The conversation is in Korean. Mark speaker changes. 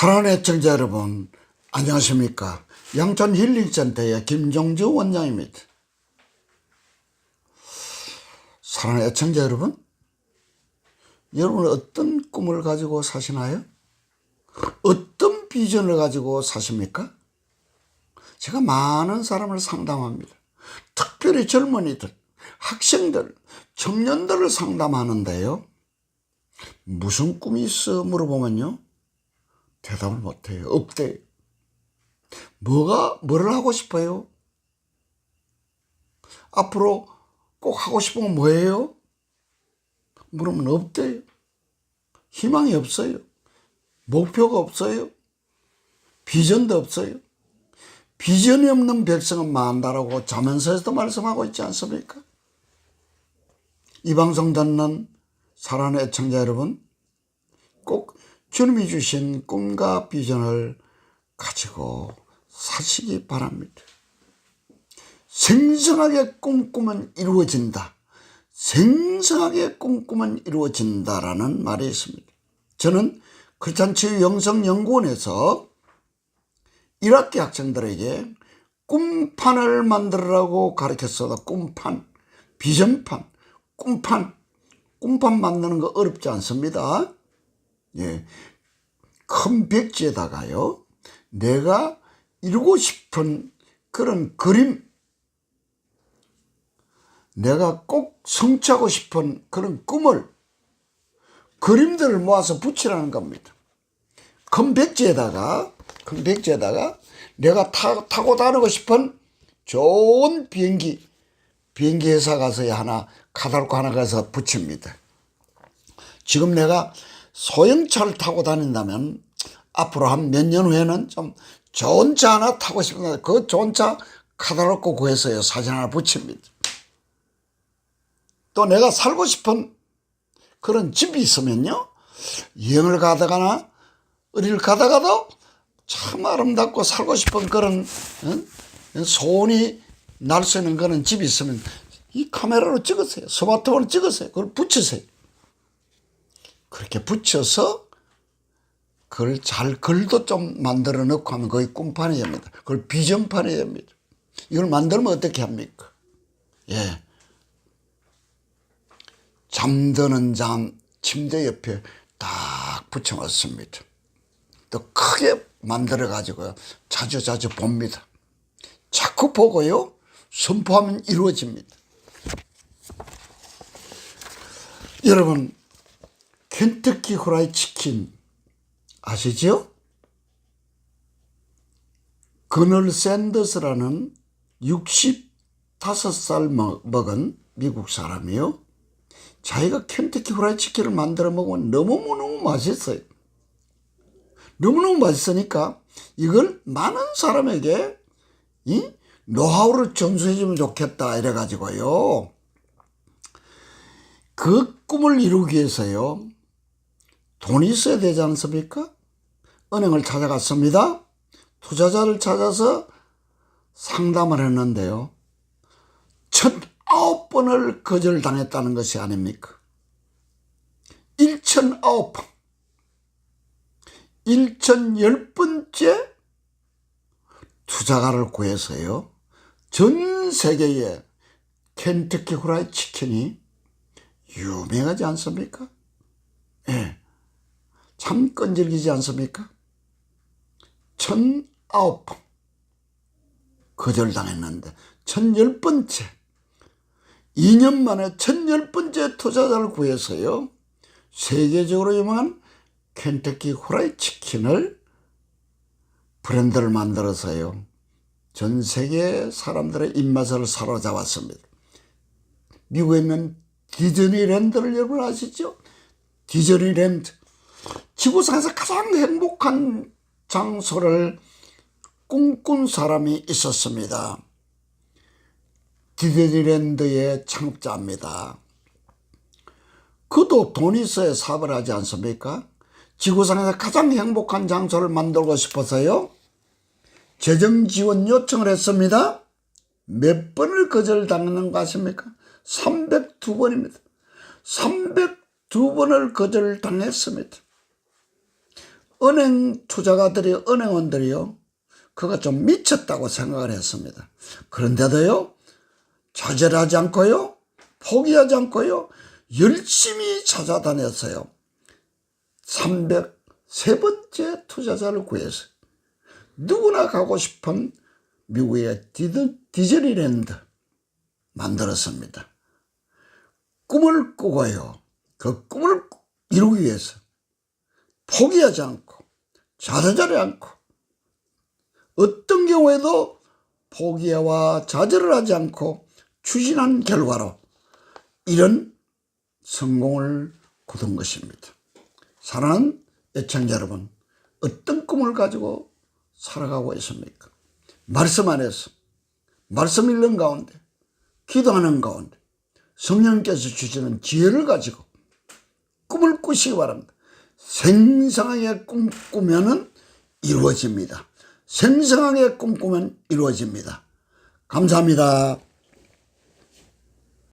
Speaker 1: 사랑하는 애청자 여러분, 안녕하십니까. 양천 힐링센터의 김종주 원장입니다. 사랑하는 애청자 여러분, 여러분은 어떤 꿈을 가지고 사시나요? 어떤 비전을 가지고 사십니까? 제가 많은 사람을 상담합니다. 특별히 젊은이들, 학생들, 청년들을 상담하는데요. 무슨 꿈이 있어 물어보면요. 대답을 못해요. 없대요. 뭐가, 뭐를 하고 싶어요? 앞으로 꼭 하고 싶은 건 뭐예요? 물으면 없대요. 희망이 없어요. 목표가 없어요. 비전도 없어요. 비전이 없는 백성은 만다라고 자면서에서도 말씀하고 있지 않습니까? 이 방송 듣는 사랑하는 애청자 여러분, 꼭 주님이 주신 꿈과 비전을 가지고 사시기 바랍니다. 생생하게 꿈꾸면 이루어진다. 생생하게 꿈꾸면 이루어진다라는 말이 있습니다. 저는 크리스찬 치유 영성 연구원에서 1학기 학생들에게 꿈판을 만들으라고 가르쳤어도 꿈판, 비전판, 꿈판, 꿈판 만드는 거 어렵지 않습니다. 예. 큰 백지에다가요, 내가 이루고 싶은 그런 그림, 내가 꼭 성취하고 싶은 그런 꿈을, 그림들을 모아서 붙이라는 겁니다. 큰 백지에다가, 큰 백지에다가 내가 타, 타고 다니고 싶은 좋은 비행기, 비행기 회사 가서 하나, 카달고 하나 가서 붙입니다. 지금 내가 소형차를 타고 다닌다면 앞으로 한 몇 년 후에는 좀 좋은 차 하나 타고 싶은데 그 좋은 차 카달로그 구해서요 사진 하나 붙입니다. 또 내가 살고 싶은 그런 집이 있으면요 여행을 가다가나 어디를 가다가도 참 아름답고 살고 싶은 그런 어? 소원이 날 수 있는 그런 집이 있으면 이 카메라로 찍으세요. 스마트폰으로 찍으세요. 그걸 붙이세요. 그렇게 붙여서 그걸 잘 글도 좀 만들어 놓고 하면 거의 꿈판이 됩니다. 그걸 비전판이 됩니다. 이걸 만들면 어떻게 합니까? 예. 잠드는 잠 침대 옆에 딱 붙여놨습니다. 또 크게 만들어 가지고요. 자주 자주 봅니다. 자꾸 보고요. 선포하면 이루어집니다. 여러분, 켄터키 후라이 치킨 아시죠? 그널 샌더스라는 65살 먹은 미국 사람이요. 자기가 켄터키 후라이 치킨을 만들어 먹으면 너무너무 맛있어요. 너무너무 맛있으니까 이걸 많은 사람에게 이 노하우를 전수해주면 좋겠다 이래가지고요. 그 꿈을 이루기 위해서요. 돈이 있어야 되지 않습니까? 은행을 찾아갔습니다. 투자자를 찾아서 상담을 했는데요. 첫 아홉 번을 거절당했다는 것이 아닙니까? 1,009번. 1,010번째 투자가를 구해서요. 전 세계에 켄터키 후라이 치킨이 유명하지 않습니까? 예. 참 끈질기지 않습니까? 천아홉 번 거절당했는데 천열 번째 2년 만에 천열 번째 투자자를 구해서요 세계적으로 유명한 켄터키 후라이 치킨을 브랜드를 만들어서요 전 세계 사람들의 입맛을 사로잡았습니다. 미국에 있는 디즈니랜드를 여러분 아시죠? 디즈니랜드 지구상에서 가장 행복한 장소를 꿈꾼 사람이 있었습니다. 디즈니랜드의 창업자입니다. 그도 돈이 있어야 사업을 하지 않습니까? 지구상에서 가장 행복한 장소를 만들고 싶어서요. 재정 지원 요청을 했습니다. 몇 번을 거절당하는 거 아십니까? 302번입니다. 302번을 거절당했습니다. 은행 투자가들이 은행원들이요 그가 좀 미쳤다고 생각을 했습니다. 그런데도요 좌절하지 않고요 포기하지 않고요 열심히 찾아다녔어요. 303번째 투자자를 구해서 누구나 가고 싶은 미국의 디즈니랜드 만들었습니다. 꿈을 꾸고요. 그 꿈을 이루기 위해서 포기하지 않고 좌절하지 않고 어떤 경우에도 포기와 좌절을 하지 않고 추진한 결과로 이런 성공을 거둔 것입니다. 사랑하는 애청자 여러분, 어떤 꿈을 가지고 살아가고 있습니까? 말씀 안에서, 말씀 읽는 가운데, 기도하는 가운데, 성령께서 주시는 지혜를 가지고 꿈을 꾸시기 바랍니다. 생생하게 꿈꾸면 이루어집니다. 생생하게 꿈꾸면 이루어집니다. 감사합니다.